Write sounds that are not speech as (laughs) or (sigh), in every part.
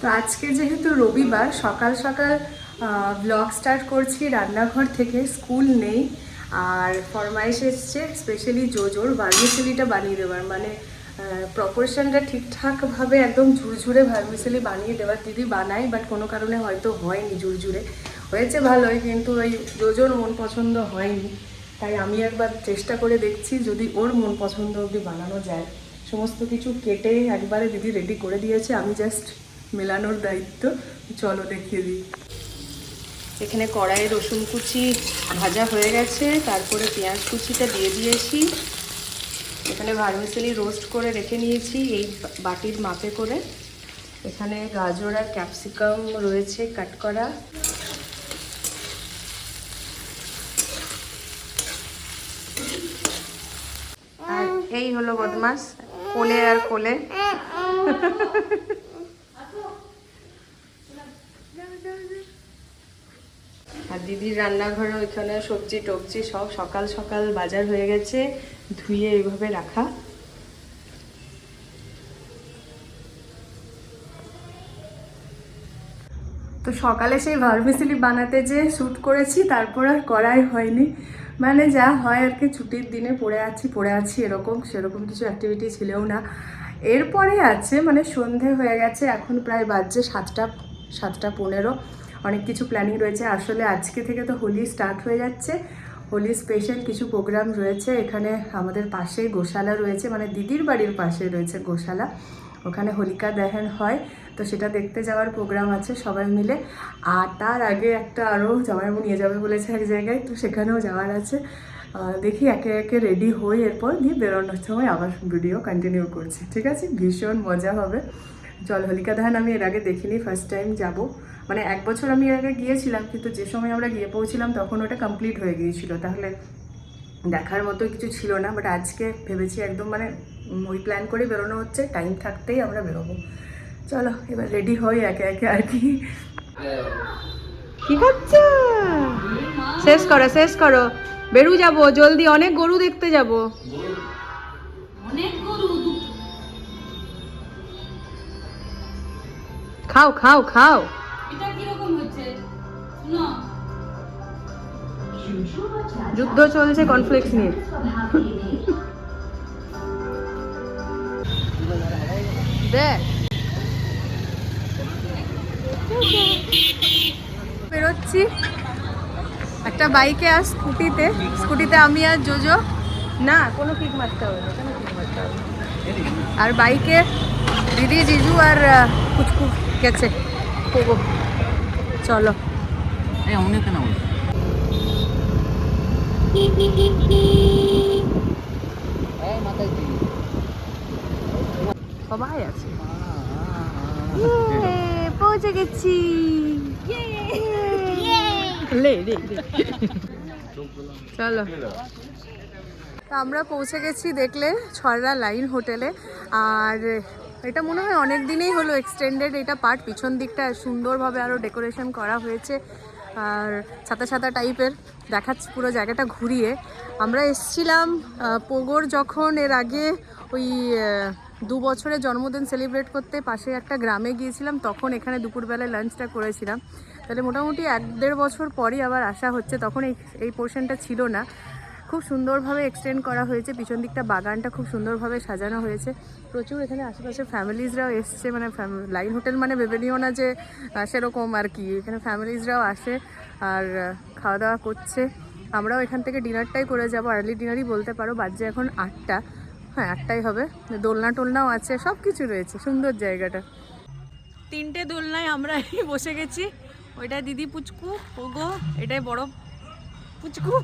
তো আজকে যেহেতু রবিবার, সকাল সকাল ব্লগ স্টার্ট করছি রান্নাঘর থেকে, স্কুল নেই। আর ফরমাইশ এসছে স্পেশালি জোজোর ভার্মিসেলিটা বানিয়ে দেওয়ার। মানে প্রপোর্শনটা ঠিকঠাকভাবে একদম ঝুরঝুরে ভার্মিসেলি বানিয়ে দেওয়ার। দিদি বানাই বাট কোনো কারণে হয়তো হয়নি ঝুরঝুরে। হয়েছে ভালোই, কিন্তু ওই জোজোর মন পছন্দ হয়নি। তাই আমি একবার চেষ্টা করে দেখছি যদি ওর মন পছন্দ অবধি বানানো যায়। সমস্ত কিছু কেটে একবারে দিদি রেডি করে দিয়েছে। আমি জাস্ট মেলানোর দায়িত্ব। চলো দেখিয়ে দিই। এখানে কড়াইয়ে রসুন কুচি ভাজা হয়ে গেছে। তারপরে পেঁয়াজ কুচিটা দিয়ে দিয়েছি। এখানে ভার্মিসেলি রোস্ট করে রেখে নিয়েছি এই বাটির মাপে করে। এখানে গাজর আর ক্যাপসিকাম রয়েছে কাট করা। আর এই হলো বদমাস, কোলে আর কোলে। আর দিদির রান্নাঘরে ওইখানে সবজি, টবজি সব সকাল সকাল বাজার হয়ে গেছে। ধুয়ে এইভাবে রাখা। তো সকালে সেই ভার্মিসিলি বানাতে যে শ্যুট করেছি, তারপর আর করাই হয়নি। মানে যা হয় আর কি, ছুটির দিনে পড়ে আছি পড়ে আছি এরকম, সেরকম কিছু অ্যাক্টিভিটি ছিলও না। এরপরে আছে মানে সন্ধে হয়ে গেছে, এখন প্রায় বাজছে সাতটা সাতটা পনেরো। অনেক কিছু প্ল্যানিং রয়েছে। আসলে আজকে থেকে তো হোলি স্টার্ট হয়ে যাচ্ছে। হোলি স্পেশাল কিছু প্রোগ্রাম রয়েছে। এখানে আমাদের পাশেই গোশালা রয়েছে মানে দিদির বাড়ির পাশে রয়েছে গোশালা। ওখানে হোলিকা দহন হয়। তো সেটা দেখতে যাওয়ার প্রোগ্রাম আছে সবাই মিলে। আর তার আগে একটা আরও জামাইবাবু নিয়ে যাবে বলেছে এক জায়গায়। তো সেখানেও যাওয়ার আছে। দেখি একে একে রেডি হই এরপর দিয়ে বেরোনোর সময় আবার ভিডিও কন্টিনিউ করছি। ঠিক আছে? ভীষণ মজা হবে। চল হোলিকা দহন আমি এর আগে দেখিনি ফার্স্ট টাইম যাব। মানে এক বছর আমি এর আগে গিয়েছিলাম, কিন্তু যে সময় আমরা গিয়ে পৌঁছিলাম তখন ওটা কমপ্লিট হয়ে গিয়েছিল। তাহলে দেখার মতো কিছু ছিল না বাট আজকে ভেবেছি একদম মানে ওই প্ল্যান করে বেরোনো হচ্ছে টাইম থাকতেই আমরা বেরোবো। চলো, এবার রেডি হই একে একে আর কি। কি করছ? শেষ করো শেষ করো। বেরু যাব, জলদি অনেক গরু দেখতে যাব। খাও খাও খাও। যুদ্ধ চলছে কনফ্লিক্ট নিয়ে। দেখ। বেরোচ্ছি। একটা বাইকে আর স্কুটিতে। স্কুটিতে আমি আর জোজো। না কোনো কিক মারতে হবে না কোনো কিক মারতে হবে আর বাইকে দিদি জিজু আর আহ, গেছে পোগো চলো। সবাই আছে। পৌঁছে গেছি। লে লে লে। চলো। তা আমরা পৌঁছে গেছি দেখলে ছড়রা লাইন হোটেলে। আর এটা মনে হয় অনেক দিনেই হলো এক্সটেন্ডেড এটা পার্ট পিছন দিকটা সুন্দরভাবে আরও ডেকোরেশন করা হয়েছে। আর ছাতা ছাতা টাইপের দেখাচ্ছি পুরো জায়গাটা ঘুরিয়ে। আমরা এসছিলাম পোগোর যখন এর আগে ওই দু বছরের জন্মদিন সেলিব্রেট করতে পাশে একটা গ্রামে গিয়েছিলাম, তখন এখানে দুপুরবেলায় লাঞ্চটা করেছিলাম। তাহলে মোটামুটি এক দেড় বছর পরই আবার আসা হচ্ছে, তখন এই এই পোর্শনটা ছিল না। খুব সুন্দরভাবে এক্সটেন্ড করা হয়েছে। পিছন দিকটা বাগানটা খুব সুন্দরভাবে সাজানো হয়েছে। প্রচুর এখানে আশেপাশে ফ্যামিলিজরাও এসছে মানে লাইন হোটেল মানে ভেবে নিও না যে সেরকম আর কি। এখানে ফ্যামিলিজরাও আসে আর খাওয়া দাওয়া করছে। আমরাও এখান থেকে ডিনারটাই করে যাব। আর্লি ডিনারই বলতে পারো বাজে এখন আটটা। হ্যাঁ আটটাই হবে। দোলনা টোলনাও আছে সব কিছু রয়েছে, সুন্দর জায়গাটা। তিনটে দোলনায় আমরা (laughs) বসে গেছি। ওইটা দিদি পুচকু, ওগো, এটাই বড় পুচকু। (laughs)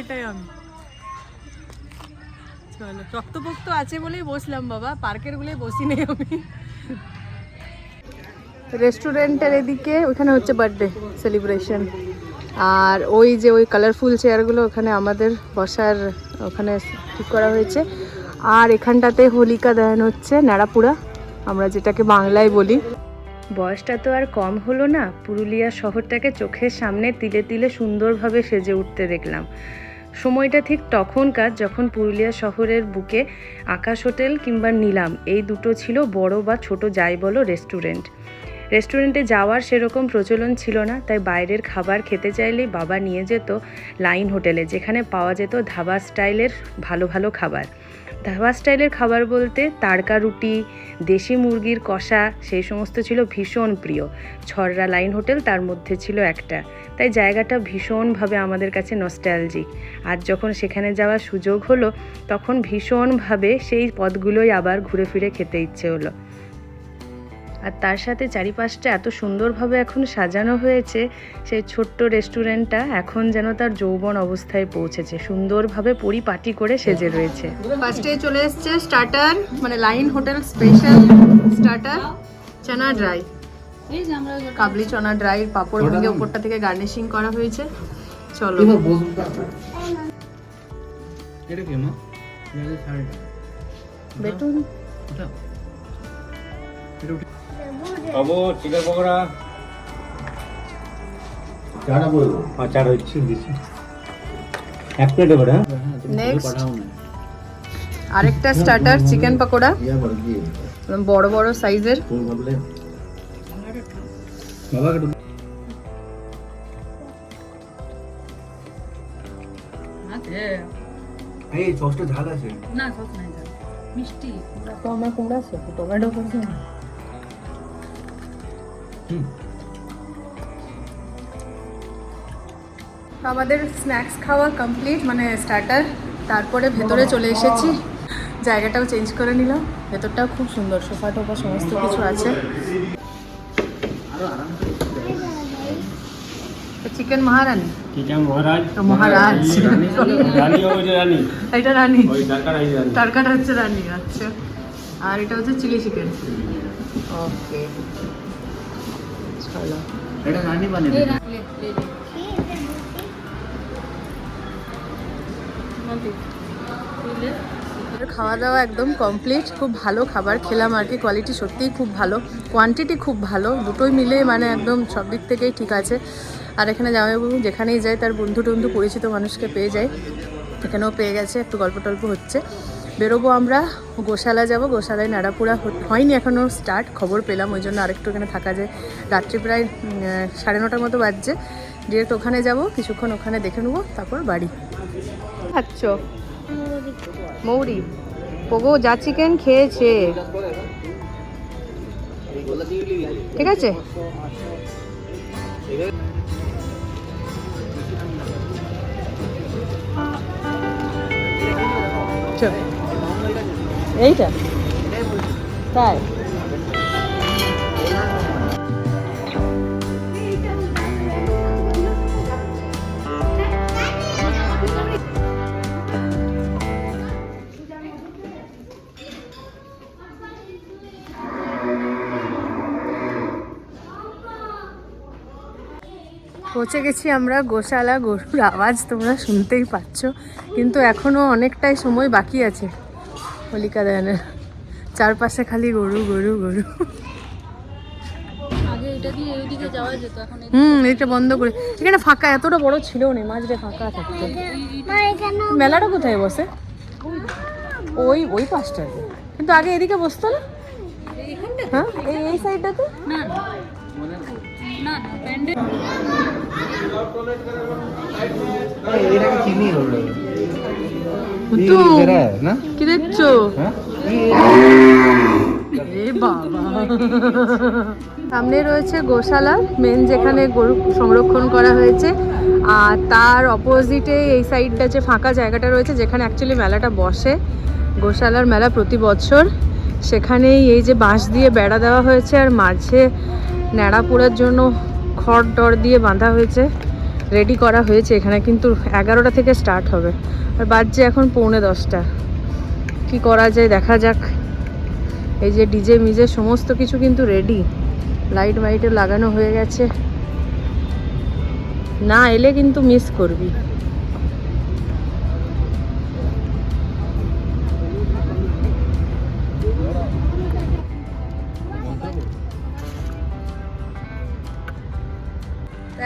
এটাই আমি। চলো রক্তপোক্ত আছে বলেই বসলাম বাবা পার্কের গুলোই বসি নেই আমি। রেস্টুরেন্টের এদিকে ওখানে হচ্ছে বার্থডে সেলিব্রেশন আর ওই যে ওই কালারফুল চেয়ারগুলো ওখানে আমাদের বসার ওখানে ঠিক করা হয়েছে। আর এখানটাতে হোলিকা দহন হচ্ছে নাড়াপুরা আমরা যেটাকে বাংলায় বলি। বয়সটা তো আর কম হলো না। পুরুলিয়া শহরটাকে চোখের সামনে তিলে তিলে সুন্দরভাবে সেজে উঠতে দেখলাম। সময়টা ঠিক তখনকার যখন পুরুলিয়া শহরের বুকে আকাশ হোটেল কিংবা নিলাম, এই দুটো ছিল বড় বা ছোট যাই বলো রেস্টুরেন্ট। রেস্টুরেন্টে যাওয়ার সেরকম প্রচলন ছিল না, তাই বাইরের খাবার খেতে চাইলেই বাবা নিয়ে যেত লাইন হোটেলে, যেখানে পাওয়া যেত ধাবা স্টাইলের ভালো ভালো খাবার। ধাবা স্টাইলের খাবার বলতে তাড়কা রুটি, দেশি মুরগির কষা, সেই সমস্ত ছিল ভীষণ প্রিয়। ছড়রা লাইন হোটেল তার মধ্যে ছিল একটা। তাই জায়গাটা ভীষণভাবে আমাদের কাছে নস্টালজিক আর যখন সেখানে যাওয়ার সুযোগ হলো, তখন ভীষণভাবে সেই পদগুলোই আবার ঘুরে ফিরে খেতে ইচ্ছে হলো। আর তার সাথে চারিপাশটা এত সুন্দরভাবে এখন সাজানো হয়েছে সেই ছোট্ট রেস্টুরেন্টটা এখন যেন তার যৌবন অবস্থায় পৌঁছেছে। সুন্দরভাবে পরিপাটি করে সেজে রয়েছে। ফার্স্টে চলে এসছে স্টার্টার মানে line hotel special starter chana dry এই যে আমরা কাবলি চনা ড্রাই পাপড় ভেঙে উপরটা থেকে গার্নিশিং করা হয়েছে। চলো। এটা কি মা? এটা বেটুন। ওটা বাবু চিকেন পকোড়া চাটা বলব আর চার হচ্ছে দিচ্ছি। এক প্লেট করে হ্যাঁ? নেক্সট আরেকটা স্টার্টার চিকেন পকোড়া। বড় বড় সাইজের। আছে এই সসটা ঝাল আছে। না সস নাই মিষ্টি। তো আমার কুমড়া আছে টমেটো করছে না। আমাদের স্ন্যাক্স খাওয়া কমপ্লিট মানে স্টার্টার তারপরে ভেতরে চলে এসেছি। জায়গাটাও চেঞ্জ করে নিলাম। ভেতরটাও খুব সুন্দর সোফা টোফা সমস্ত কিছু আছে। চিকেন মহারানি। চিকেন মহারাজ। তো মহারাজ। রানী এটা রানি। তরকাটা হচ্ছে রানি। আচ্ছা। আর এটা হচ্ছে চিলি চিকেন। ওকে খাওয়া। দাওয়া একদম কমপ্লিট খুব ভালো খাবার খেলাম আর কি কোয়ালিটি সত্যিই খুব ভালো কোয়ান্টিটি খুব ভালো, দুটোই মিলে মানে একদম সব দিক থেকেই ঠিক আছে। আর এখানে জামাইবাবু যেখানেই যায়, তার বন্ধু টন্ধু পরিচিত মানুষকে পেয়ে যায়, এখানেও পেয়ে গেছে, একটু গল্প টল্প হচ্ছে। বেরোবো আমরা। গোশালা যাব। গোশালায় নাড়াপুরা হ- হয়নি এখনও স্টার্ট খবর পেলাম। ওই জন্য আরেকটু এখানে থাকা যায়। রাত্রি প্রায় সাড়ে নটার মতো বাজছে। ডিরেক্ট ওখানে যাব। কিছুক্ষণ ওখানে দেখে নেব। তারপর বাড়ি। আচ্ছা। মৌরি পোগো যা চিকেন খেয়েছে। ঠিক আছে? চল। এইটা? তাই? পৌঁছে গেছি আমরা গোশালা গরুর আওয়াজ, তোমরা শুনতেই পাচ্ছ। কিন্তু এখনও অনেকটাই সময় বাকি আছে। হোলিকা দয়ানের চারপাশে খালি গরু গরু গরু। হুম এটা বন্ধ করে। এখানে ফাঁকা এতটা বড় ছিল না মাঝে ফাঁকা থাকতো। মেলাটা কোথায় বসে? ওই ওই পাশটাতে। কিন্তু আগে এদিকে বসতো না? হ্যাঁ এই এই সাইডটাতে না। না না না প্যান্ডেল এটা চিনি হলো তো না? কি দেখছ? হ্যাঁ? সামনে রয়েছে গোশালা মেন যেখানে গরু সংরক্ষণ করা হয়েছে। আর তার অপোজিটে এই সাইডটা যে ফাঁকা জায়গাটা রয়েছে যেখানে অ্যাকচুয়ালি মেলাটা বসে। গোশালার মেলা প্রতি বছর। সেখানেই এই যে বাঁশ দিয়ে বেড়া দেওয়া হয়েছে আর মাঝে ন্যাড়া পোড়ার জন্য খড় টড় দিয়ে বাঁধা হয়েছে রেডি করা হয়েছে। এখানে কিন্তু এগারোটা থেকে স্টার্ট হবে। আর বাজছে এখন পৌনে দশটা। কি করা যায়, দেখা যাক। এই যে ডিজে, মিজে সমস্ত কিছু কিন্তু রেডি লাইট মাইটও লাগানো হয়ে গেছে। না এলে কিন্তু মিস করবি।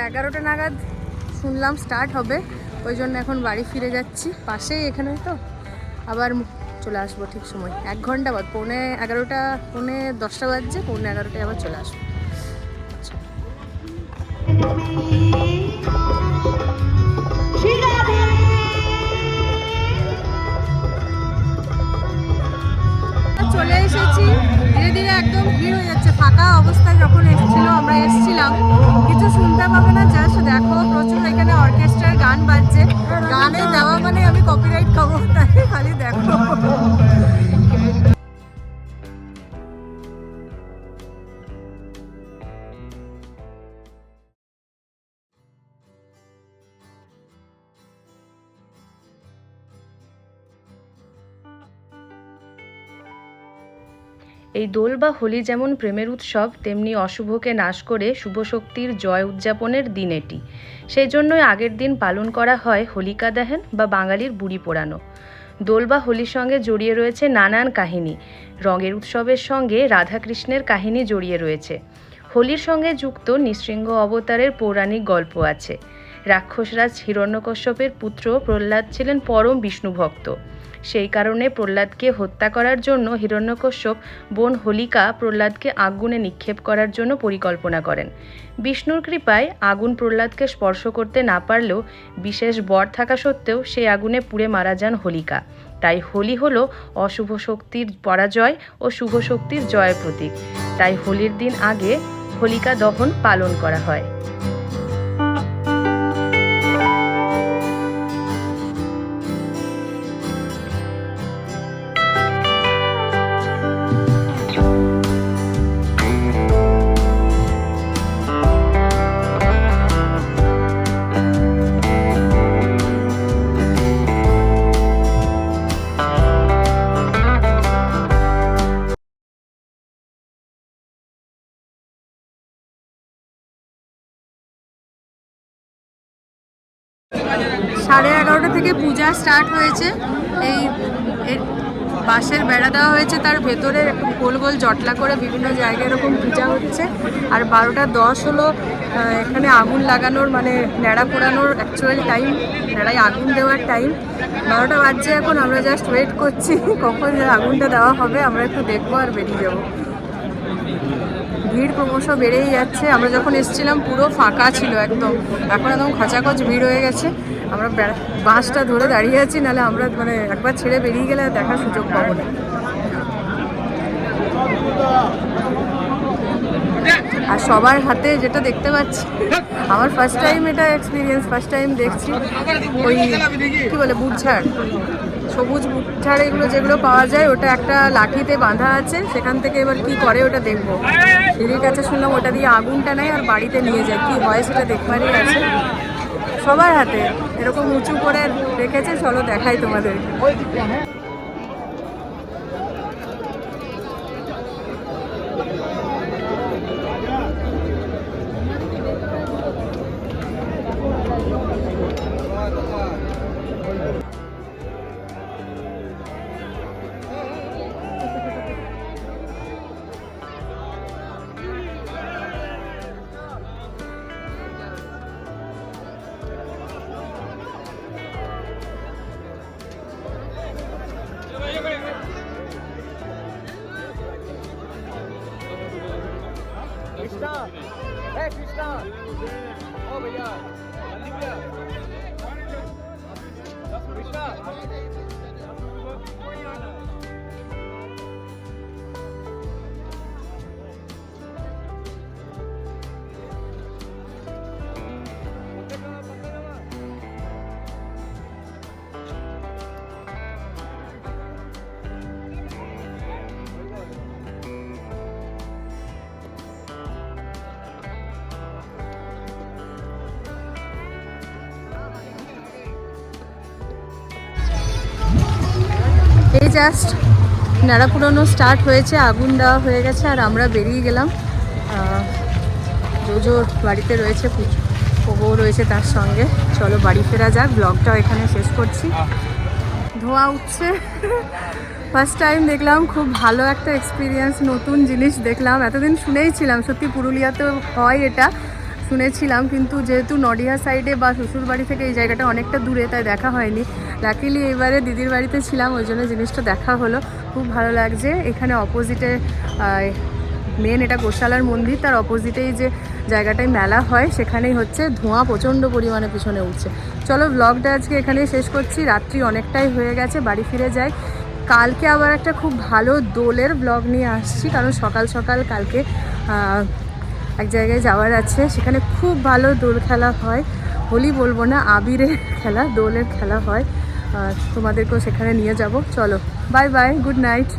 এগারোটা নাগাদ শুনলাম স্টার্ট হবে, ওই জন্য এখন বাড়ি ফিরে যাচ্ছি। পাশেই এখানে তো, আবার চলে আসব ঠিক সময়। এক ঘণ্টা বাদ, পৌনে এগারোটা, পৌনে দশটা বাজছে, পৌনে এগারোটায় আবার চলে আসব। চলে এসেছি। ধীরে ধীরে একদম ভিড় হয়ে যাচ্ছে। ফাঁকা অবস্থায় যখন এসেছিল, আমরা এসেছিলাম। কিছু শুনতে পাবে না জাস্ট দেখো প্রচুর এখানে অর্কেস্ট্রার গান বাজছে। গানে দেওয়া মানে আমি কপিরাইট খাব তাই খালি দেখো। এই দোল বা হোলি যেমন প্রেমের উৎসব, তেমনি অশুভকে নাশ করে শুভ শক্তির জয় উদযাপনের দিন এটি। সেই জন্যই আগের দিন পালন করা হয় হোলিকা দহন বা বাঙালির বুড়ি পোড়ানো। দোল বা হোলির সঙ্গে জড়িয়ে রয়েছে নানান কাহিনী। রঙের উৎসবের সঙ্গে রাধাকৃষ্ণের কাহিনী জড়িয়ে রয়েছে। হোলির সঙ্গে যুক্ত নৃসিংহ অবতারের পৌরাণিক গল্প আছে। রাক্ষসরাজ হিরণ্যকশ্যপের পুত্র প্রহ্লাদ ছিলেন পরম বিষ্ণুভক্ত সেই কারণে প্রহ্লাদকে হত্যা করার জন্য হিরণ্যকশ্যপ বোন হোলিকা প্রহ্লাদকে আগুনে নিক্ষেপ করার জন্য পরিকল্পনা করেন। বিষ্ণুর কৃপায় আগুন প্রহ্লাদকে স্পর্শ করতে না পারলেও বিশেষ বর থাকা সত্ত্বেও সেই আগুনে পুড়ে মারা যান হোলিকা। তাই হোলি হলো অশুভ শক্তির পরাজয় ও শুভ শক্তির জয়ের প্রতীক। তাই হোলির দিন আগে হোলিকা দহন পালন করা হয়। সাড়ে এগারোটা থেকে পূজা স্টার্ট হয়েছে। এই বাঁশের বেড়া দেওয়া হয়েছে, তার ভেতরে গোল গোল জটলা করে বিভিন্ন জায়গায় এরকম পূজা হচ্ছে। আর বারোটা দশ হলো এখানে আগুন লাগানোর মানে ন্যাড়া পোড়ানোর অ্যাকচুয়াল টাইম ন্যাড়ায় আগুন দেওয়ার টাইম বারোটা বাজছে এখন, আমরা জাস্ট ওয়েট করছি, কখন আগুনটা দেওয়া হবে, আমরা একটু দেখব আর বেরিয়ে যাব। ভিড় ক্রমশ বেড়েই যাচ্ছে। আমরা যখন এসেছিলাম, পুরো ফাঁকা ছিল একদম। এখন একদম খচাখচ ভিড় হয়ে গেছে। আমরা বাসটা ধরে দাঁড়িয়ে আছি, নাহলে আমরা মানে একবার ছেড়ে বেরিয়ে গেলে দেখার সুযোগ পাবো না। আর সবার হাতে যেটা দেখতে পাচ্ছি, আমার ফার্স্ট টাইম এটা এক্সপিরিয়েন্স ফার্স্ট টাইম দেখছি। ওই, কি বলে বুটঝাড় সবুজ বুটঝাড় এগুলো যেগুলো পাওয়া যায়, ওটা একটা লাঠিতে বাঁধা আছে। সেখান থেকে এবার কি করে ওটা দেখব। দিদির কাছে শুনলাম ওটা দিয়ে আগুনটা নেয় আর বাড়িতে নিয়ে যায়। কি হয় সেটা দেখবারই আছে। সবার হাতে এরকম উঁচু করে রেখেছে, চলো দেখাই তোমাদের। Hallelujah. এই জাস্ট নাড়া পুরনো স্টার্ট হয়েছে আগুন দেওয়া হয়ে গেছে আর আমরা বেরিয়ে গেলাম। আহ, জোজো বাড়িতে রয়েছে বউ রয়েছে তার সঙ্গে। চলো বাড়ি ফেরা যাক ব্লগটাও এখানে শেষ করছি। ধোঁয়া উঠছে। ফার্স্ট টাইম দেখলাম খুব ভালো একটা এক্সপিরিয়েন্স নতুন জিনিস দেখলাম। এতদিন শুনেই ছিলাম সত্যি পুরুলিয়াতে হয় এটা। শুনেছিলাম, কিন্তু যেহেতু নডিহা সাইডে বা শ্বশুর বাড়ি থেকে এই জায়গাটা অনেকটা দূরে, তাই দেখা হয়নি। লাকিলি এবারে দিদির বাড়িতে ছিলাম, ওই জন্য জিনিসটা দেখা হলো। খুব ভালো লাগছে। এখানে অপোজিটে মেন এটা গোশালার মন্দির, তার অপোজিটেই যে জায়গাটায় মেলা হয়, সেখানেই হচ্ছে ধোঁয়া প্রচণ্ড পরিমাণে পিছনে উঠছে। চলো ব্লগটা আজকে এখানেই শেষ করছি। রাত্রি অনেকটাই হয়ে গেছে, বাড়ি ফিরে যাই। কালকে আবার একটা খুব ভালো দোলের ব্লগ নিয়ে আসছি, কারণ সকাল সকাল কালকে এক জায়গায় যাওয়ার আছে। সেখানে খুব ভালো দোল খেলা হয়। হোলি বলব না, আবিরের খেলা, দোলের খেলা হয়। তোমাদেরকেও সেখানে নিয়ে যাব। চলো বাই বাই গুড নাইট